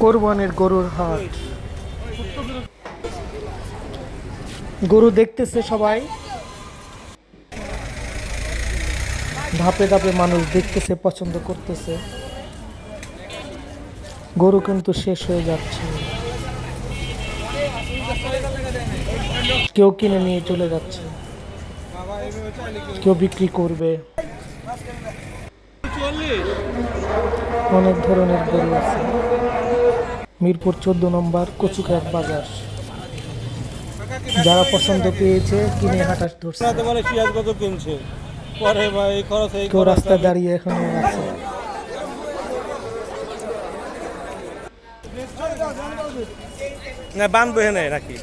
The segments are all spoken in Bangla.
কোরবানির গরুর হাট। গরু দেখতেছে সবাই। ধাপে ধাপে মানুষ দেখতেছে, পছন্দ করতেছে। গরু কিন্তু শেষ হয়ে যাচ্ছে। কেউ কিনে নিয়ে চলে যাচ্ছে। কেউ বিক্রি করবে। অনেক ধরনের গরু আছে। মিরপুর চোদ্দ নম্বর কচুখাত বাজার। যারা পছন্দ পেয়েছে কিনে হাঁটাস ধরছে। কিনছে? পরে ভাই খরচ কেউ রাস্তায় দাঁড়িয়ে এখানে আছে। না বানবে না নাকি?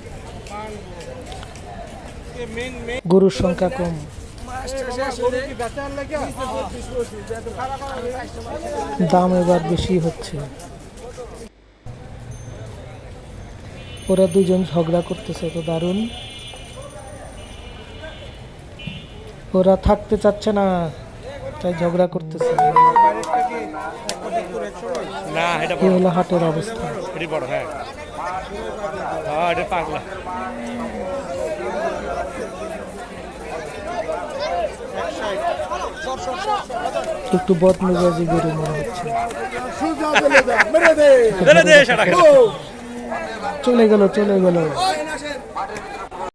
গরুর সংখ্যা কম। দাম এবার বেশি হচ্ছে। ওরা দুজন ঝগড়া করতেছে তো দারুণ। ওরা থাকতে চাচ্ছে না তাই ঝগড়া করতেছে। এই হলো হাটের অবস্থা। হ্যাঁ। হ্যাঁ একটু বদমেজাজি গরু মনে হচ্ছে। চলে গেল চলে গেল।